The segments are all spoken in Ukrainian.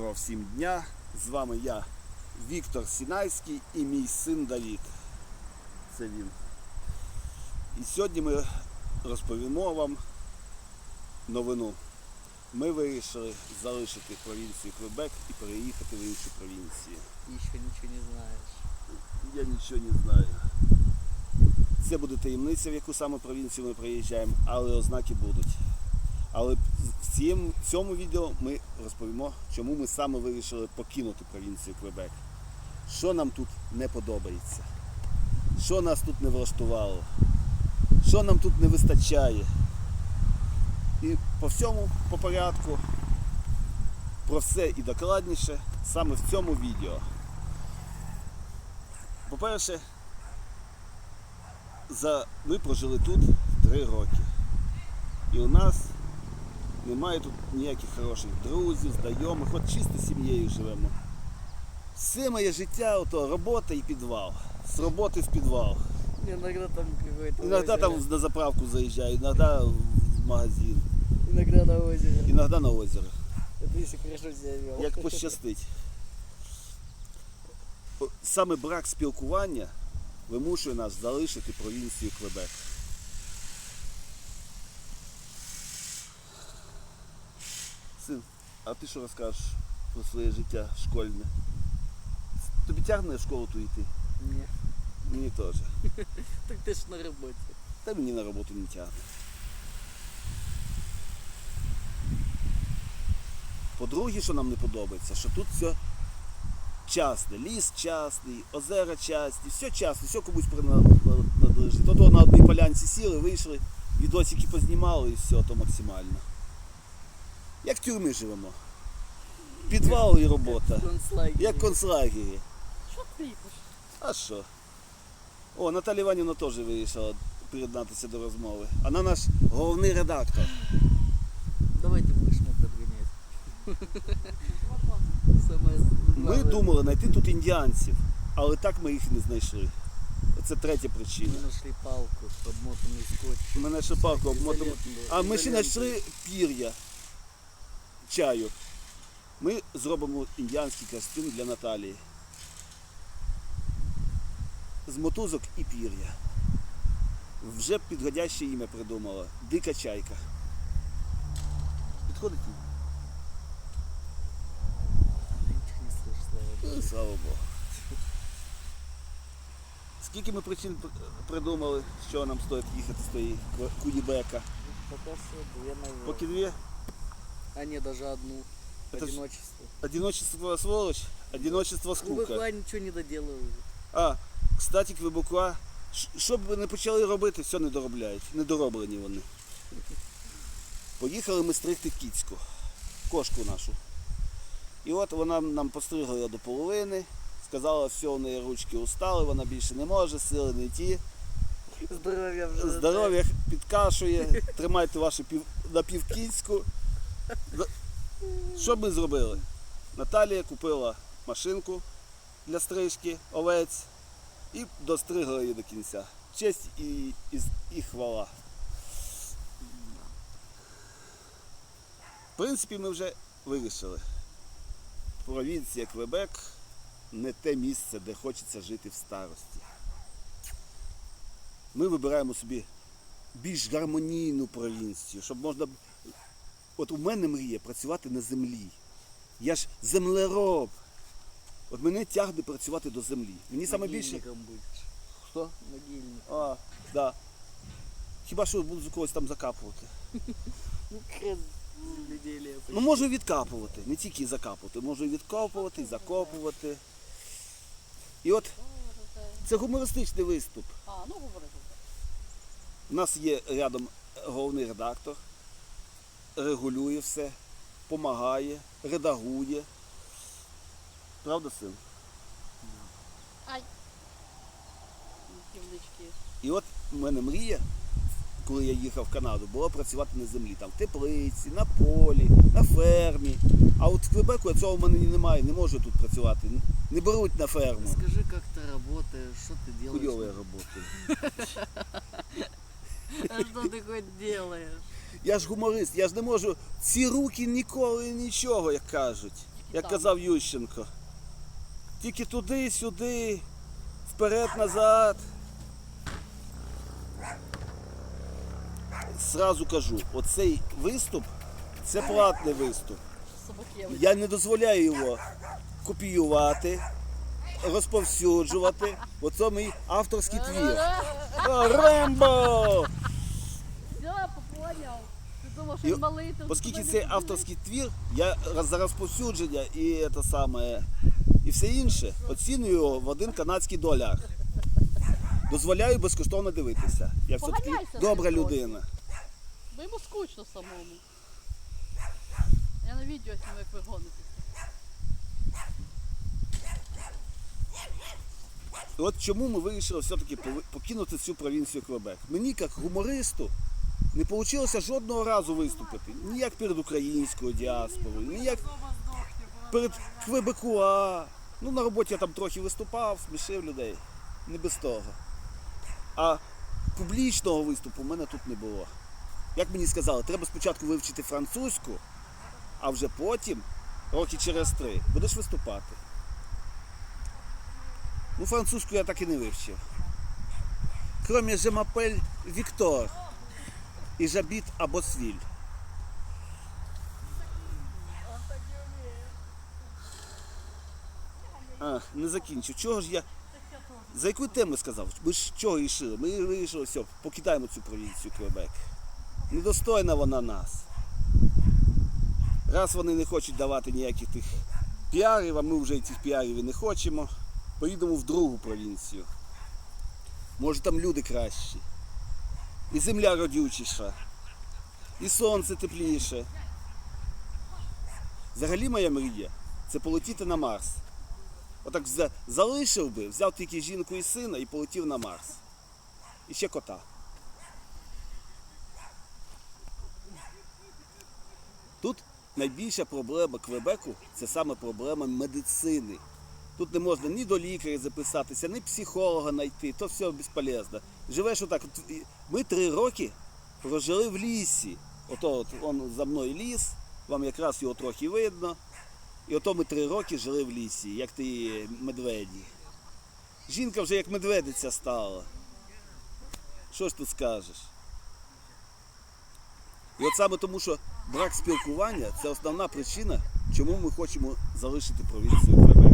Доброго всім дня! З вами я, Віктор Сінайський і мій син Давід. Це він. І сьогодні ми розповімо вам новину. Ми вирішили залишити провінцію Квебек і переїхати в інші провінції. Еще ничего не знаешь. Я нічого не знаю. Це буде таємниця, в яку саме провінцію ми приїжджаємо, але ознаки будуть. Але в цьому, в цьому відео ми розповімо, чому ми саме вирішили покинути провінцію Квебек. Що нам тут не подобається, що нас тут не влаштувало, що нам тут не вистачає. І по всьому по порядку, про все і докладніше саме в цьому відео. По-перше, за... ми прожили тут три роки. І у нас немає тут ніяких хороших друзів, знайомих, от чисто сім'єю живемо. Все моє життя ото робота і підвал. З роботи в підвал. Иногда там какой-то Іноді там на заправку заїжджаю, іноді в магазин, Иногда на озеро. іноді на озеро. Это если хорошо себя вел. Як пощастить. Саме брак спілкування вимушує нас залишити провінцію Квебек. Син, а ти що розкажеш про своє життя школьне? Тобі тягне в школу ту йти? Не. Мені теж. Так ты ж на работе. Та мені на роботу не тягне. По-друге, що нам не подобається, що тут все частне, ліс частний, озера частні, все частне, все комусь принадлежить. То, то на одній полянці сіли, вийшли, відосики познімали і все, то максимально. Як в тюрмі живемо. Підвал і робота. Концлагерь. Як в концлагері. Что крикнешь? А що? О, Наталя Іванівна теж вирішила приєднатися до розмови. Вона наш головний редактор. Давайте вышну подгонять. Самое Ми главное. думали знайти тут індіанців, але так ми їх не знайшли. Це третя причина. Мы нашли палку, обмотанный скотч. Мене ще палку обмотали. Изоленту- А ми ще изоленту. знайшли пір'я чаю. Ми зробимо індіанський костюм для Наталії. З мотузок і пір'я. Вже підходяще ім'я придумала. Дика чайка. Підходить? Ну, Слава Богу. Скільки ми причин придумали, що нам стоїть їхати з две наверх. Поки дві. А не, даже одну. Это Одиночество. Одиночество сволочь, одиночество Ну, скука. ВК ничего не доделывают. А, кстати, Квебеква, ш- що б не почали робити, все не доробляють. Недороблені вони. Поїхали ми стригти кіцьку, кошку нашу. І от вона нам постригла до половини, сказала, все, у неї ручки устали, вона більше не може, сили не ті. Здоровья вже. Здоров'я підкашує, тримайте вашу пів, напівкінську. Що ми зробили? Наталія купила машинку для стрижки овець і достригла її до кінця. Честь і, і, і хвала. В принципі, ми вже вирішили. Провінція Квебек не те місце, де хочеться жити в старості ми вибираємо собі більш гармонійну провінцію, щоб можна. От у мене мріє працювати на землі. Я ж землероб. От мене тягне працювати до землі. Мені саме більше. Хто? Могильник. А, да. Хіба що буду за когось там закапувати. Ну. Ну можу і відкапувати, не тільки закапувати, можу і відкопувати, і закопувати. І от це гумористичний виступ. А, ну говори. У нас є рядом головний редактор, регулює все, допомагає, редагує. Правда, син? Ай. Півнички. І от в мене мрія, коли я їхав в Канаду, була працювати на землі, там в теплиці, на полі, на фермі. А от в Квебеку цього в мене немає, не можу тут працювати. Не беруть на ферму. Скажи, как ты работаешь, что ты делаешь? Хуйова я робота. А что ты хоть делаешь? Я ж гуморист, я ж не можу ці руки ніколи нічого, як кажуть. як казав Ющенко. Тільки туди, сюди, вперед, назад. Сразу кажу, оцей виступ це платний виступ. Я не дозволяю його копіювати, розповсюджувати. Оце мій авторський твір. Рембо! Що І Оскільки це авторський твір, я роз- за розповсюдження і те саме, і все інше оцінюю його в один канадський доляр. Дозволяю безкоштовно дивитися. Я все-таки Поганяйся добра трохи. людина. Бо йому скучно самому. Я на відео знімаю, як ви гонитеся. І от чому ми вирішили все-таки пови- покинути цю провінцію Квебек. Мені, як гумористу, не вийшло жодного разу виступити. Ніяк перед українською діаспорою, ніяк перед Квебекуа. Ну, на роботі я там трохи виступав, смішив людей. Не без того. А публічного виступу в мене тут не було. Як мені сказали, треба спочатку вивчити французьку, а вже потім, роки через три, будеш виступати. Ну, французьку я так і не вивчив. Кроме «Je m'appelle Віктор і Жабіт або Свіль. А, не закінчив. Чого ж я. За яку тему сказав? Ми ж чого рішили? Ми вирішили, все, покидаємо цю провінцію Квебек. Недостойна вона нас. Раз вони не хочуть давати ніяких тих піарів, а ми вже цих піарів і не хочемо. Поїдемо в другу провінцію. Може там люди кращі. І земля родючіша, і сонце тепліше. Взагалі моя мрія це полетіти на Марс. Отак залишив би, взяв тільки жінку і сина і полетів на Марс. І ще кота. Тут найбільша проблема Квебеку це саме проблема медицини. Тут не можна ні до лікаря записатися, ні психолога знайти, то все безполезно. Живеш отак. Ми три роки прожили в лісі. Ото от он за мною ліс, вам якраз його трохи видно. І ото ми три роки жили в лісі, як ті медведі. Жінка вже як медведиця стала. Що ж тут скажеш? І от саме тому, що брак спілкування це основна причина, чому ми хочемо залишити провінцію Квебек.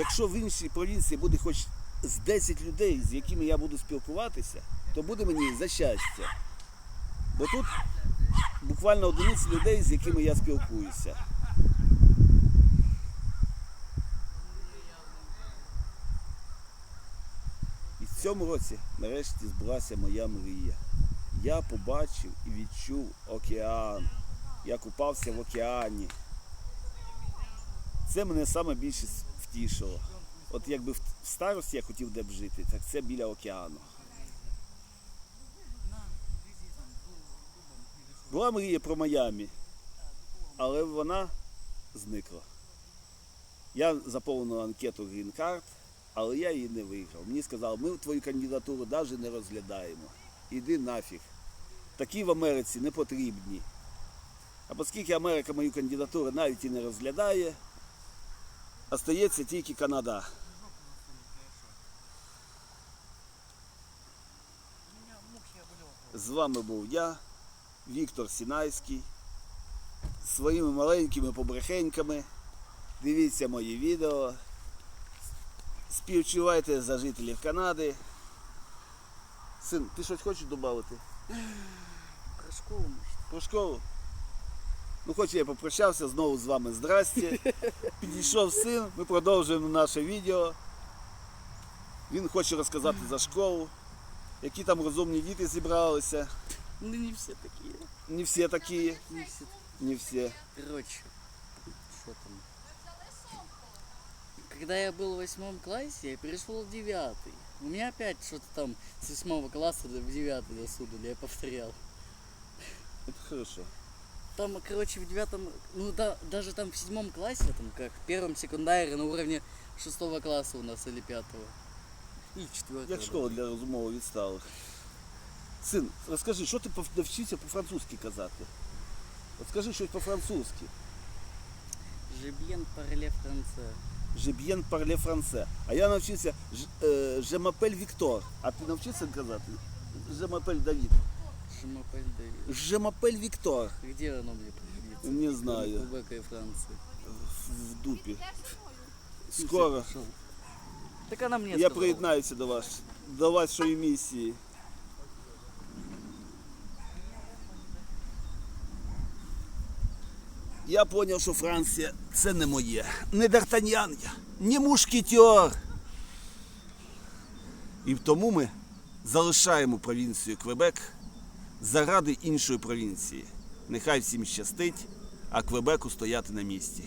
Якщо в іншій провінції буде хоч з 10 людей, з якими я буду спілкуватися, то буде мені за щастя. Бо тут буквально одиниці людей, з якими я спілкуюся. І в цьому році нарешті збулася моя мрія. Я побачив і відчув океан. Я купався в океані. Це мене саме більше втішило. От якби в старості я хотів де б жити, так це біля океану. Була мрія про Майамі, але вона зникла. Я заповнив анкету Green Card, але я її не виграв. Мені сказали, ми твою кандидатуру навіть не розглядаємо. Іди нафіг. Такі в Америці не потрібні. А оскільки Америка мою кандидатуру навіть і не розглядає, остається тільки Канада. З вами був я, Віктор Сінайський, своїми маленькими побрехеньками. Дивіться мої відео. Співчувайте за жителів Канади. Син, ти щось хочеш додати? Про школу. Про школу? Ну, хоч я попрощався, знову з вами здрасте. Підійшов син, ми продовжуємо наше відео. Він хоче розказати за школу, які там розумні діти зібралися. Ну не все такие. Не всі такі, Не все. не всі. Короче, что там? Когда я был в восьмом классе, я перешел в девятый. У меня опять что-то там с восьмого класса до- в девятый досунули, я повторял. Це хорошо. Там, короче, в девятом, ну да, даже там в седьмом классе, там как в первом секундаре на уровне шестого класса у нас или пятого. Или четвертого. Як школа для розумово відсталих. Син, розкажи, що ти пов- навчився по-французьки казати? От скажи щось по-французьки. Je bien parler français. Je bien parler français. А я навчився «Ж- е, Je m'appelle Victor. А ти навчився казати? Je m'appelle Давид. M'appelle Victor. Где оно мне пригодится? Не знаю. Кубека и Франции. В- В дупі. Скоро. Так она мне Я сказала. приєднаюся до вас, до вашої місії. Я зрозумів, що Франція це не моє. Не Д'Артаньян я, не мушкетер. І тому ми залишаємо провінцію Квебек заради іншої провінції. Нехай всім щастить, а Квебеку стояти на місці.